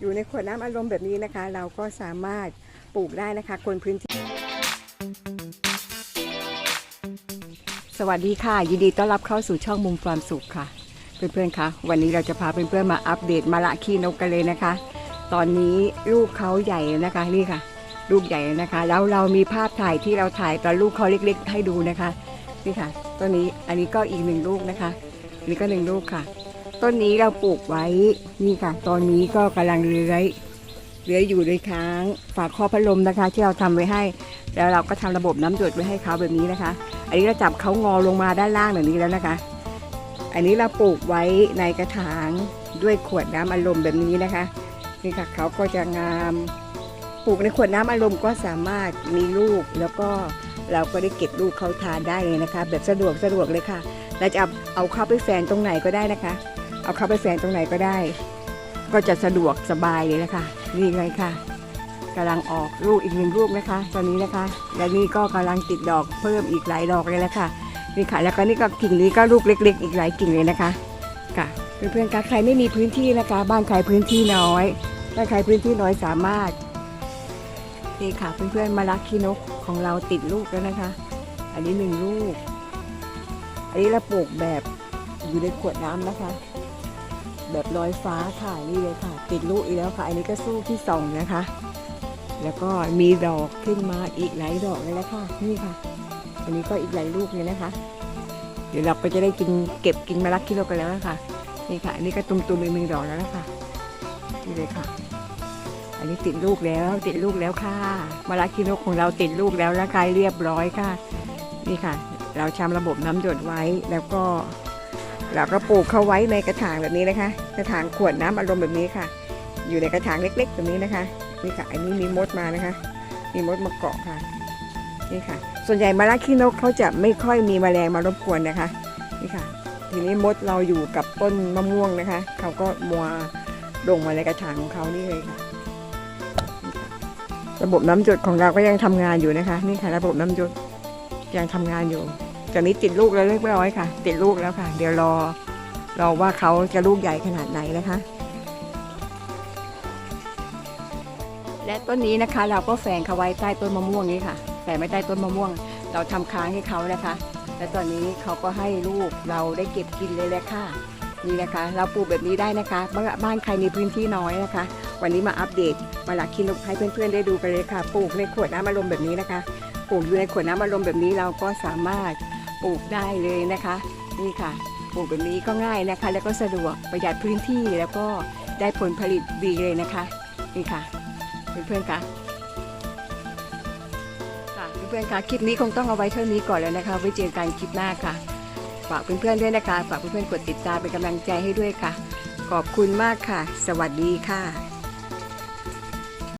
อยู่ในขวดน้ำอารมณ์แบบนี้นะคะ เราก็สามารถปลูกได้นะคะ คนพื้นที่ สวัสดีค่ะ ยินดีต้อนรับเข้าสู่ช่องมุมความสุขค่ะ เพื่อนๆคะวันนี้เราจะพาเพื่อนๆมาอัปเดตมะละขี้นกกันเลยนะคะ ตอนนี้ลูกเขาใหญ่แล้วนะคะนี่ค่ะ ลูกใหญ่แล้วนะคะ แล้วเรามีภาพถ่ายที่เราถ่ายตอนลูกเขาเล็ก ๆ ให้ดูนะคะนี่ค่ะต้นนี้อันนี้ก็อีกหนึ่งลูกนะคะอันนี้ก็หนึ่งลูกค่ะ ต้นนี้เราปลูกไว้ นี่ค่ะ ตอนนี้ก็กำลังเลื้อยเลื้อยอยู่ในค้าง ฝาครอพัดลมนะคะ ที่เราทำไว้ให้ แล้วเราก็ทำระบบน้ำหยดไว้ให้เขาแบบนี้นะคะ อันนี้เราจับเขางอลงมาด้านล่างแบบนี้แล้วนะคะ อันนี้เราปลูกไว้ในกระถางด้วยขวดน้ำอารมณ์แบบนี้นะคะนี่ค่ะเขาก็จะงามปลูกในขวดน้ำอารมณ์ก็สามารถมีลูกแล้วก็เราก็ได้เก็บลูกเขาทานได้เลยนะคะ แบบสะดวกสะดวกเลยค่ะเราจะเอาเข้าไปแฝนตรงไหนก็ได้นะคะ เอาเข้าไปแฝนตรงไหนก็ได้ ก็จะสะดวกสบายเลยนะคะนี่เลยค่ะกำลังออกลูกอีกหนึ่งลูกนะคะ ตอนนี้นะคะ และนี่ก็กำลังติดดอกเพิ่มอีกหลายดอกเลยแล้วค่ะนี่ค่ะ แล้วก็นี่ก็กิ่งนี้ก็ลูกเล็ก ๆ อีกหลายกิ่งเลยนะคะค่ะเพื่อนๆคะใครไม่มีพื้นที่นะคะ บ้านใครพื้นที่น้อยบ้านใครพื้นที่น้อยสามารถนี่ค่ะเพื่อนๆมาลักขี้นกของเราติดลูกแล้วนะคะ อันนี้หนึ่งลูก อันนี้เราปลูกแบบอยู่ในขวดน้ำนะคะ แบบลอยฟ้าค่ะนี่เลยค่ะ ติดลูกอีกแล้วค่ะ อันนี้ก็สู้ที่สองนะคะ แล้วก็มีดอกขึ้นมาอีกหลายดอกเลยแล้วค่ะ นี่ค่ะ อันนี้ก็อีกหลายลูกเลยนะคะ เดี๋ยวเราก็จะได้กินเก็บกินมาลักขี้นกกันแล้วนะคะนี่ค่ะ อันนี้ก็ตุ่มๆอีกหนึ่งดอกแล้วนะคะนี่เลยค่ะ อันนี้ติดลูกแล้ว ติดลูกแล้วค่ะมาลาคิโนกของเราติดลูกแล้วนะคะเรียบร้อยค่ะ นี่ค่ะ เราทำระบบน้ำหยดไว้แล้วก็ เราก็ปลูกเขาไว้ในกระถางแบบนี้นะคะ กระถางขวดน้ำอารมณ์แบบนี้ค่ะ อยู่ในกระถางเล็กๆแบบนี้นะคะนี่ค่ะอันนี้มีมดมานะคะ มีมดมาเกาะค่ะนี่ค่ะ ส่วนใหญ่มาลาคิโนกเขาจะไม่ค่อยมีแมลงมารบกวนนะคะนี่ค่ะ ทีนี้มดเราอยู่กับต้นมะม่วงนะคะ เขาก็มัวลงมาในกระถางของเขานี่เลยค่ะ ระบบน้ำหยดของเราก็ยังทำงานอยู่นะคะ นี่ค่ะ ระบบน้ำหยดยังทำงานอยู่ จากนี้ติดลูกแล้วเรียบร้อยค่ะ ติดลูกแล้วค่ะ เดี๋ยวรอรอว่าเขาจะลูกใหญ่ขนาดไหนนะคะ และต้นนี้นะคะ เราก็แฝงเขาไว้ใต้ต้นมะม่วงนี้ค่ะแฝงไว้ใต้ต้นมะม่วง เราทำค้างให้เขานะคะ และตอนนี้เขาก็ให้ลูกเราได้เก็บกินเลยแหละค่ะนี่นะคะ เราปลูกแบบนี้ได้นะคะบ้านบ้านใครมีพื้นที่น้อยนะคะ วันนี้มาอัปเดตมาหลักคินกให้เพื่อนๆได้ดูกันเลยค่ะปลูกในขวดน้ำอารมณ์แบบนี้นะคะ ปลูกอยู่ในขวดน้ำอารมณ์แบบนี้เราก็สามารถปลูกได้เลยนะคะนี่ค่ะปลูกแบบนี้ก็ง่ายนะคะ แล้วก็สะดวกประหยัดพื้นที่แล้วก็ได้ผลผลิตดีเลยนะคะนี่ค่ะเพื่อนๆคะค่ะเพื่อนๆคะคลิปนี้คงต้องเอาไว้เท่านี้ก่อนแล้วนะคะ ไว้เจอกันคลิปหน้าค่ะ ฝากเพื่อนๆด้วยนะคะ ฝากเพื่อนๆกดติดตามเป็นกำลังใจให้ด้วยค่ะ ขอบคุณมากค่ะ สวัสดีค่ะ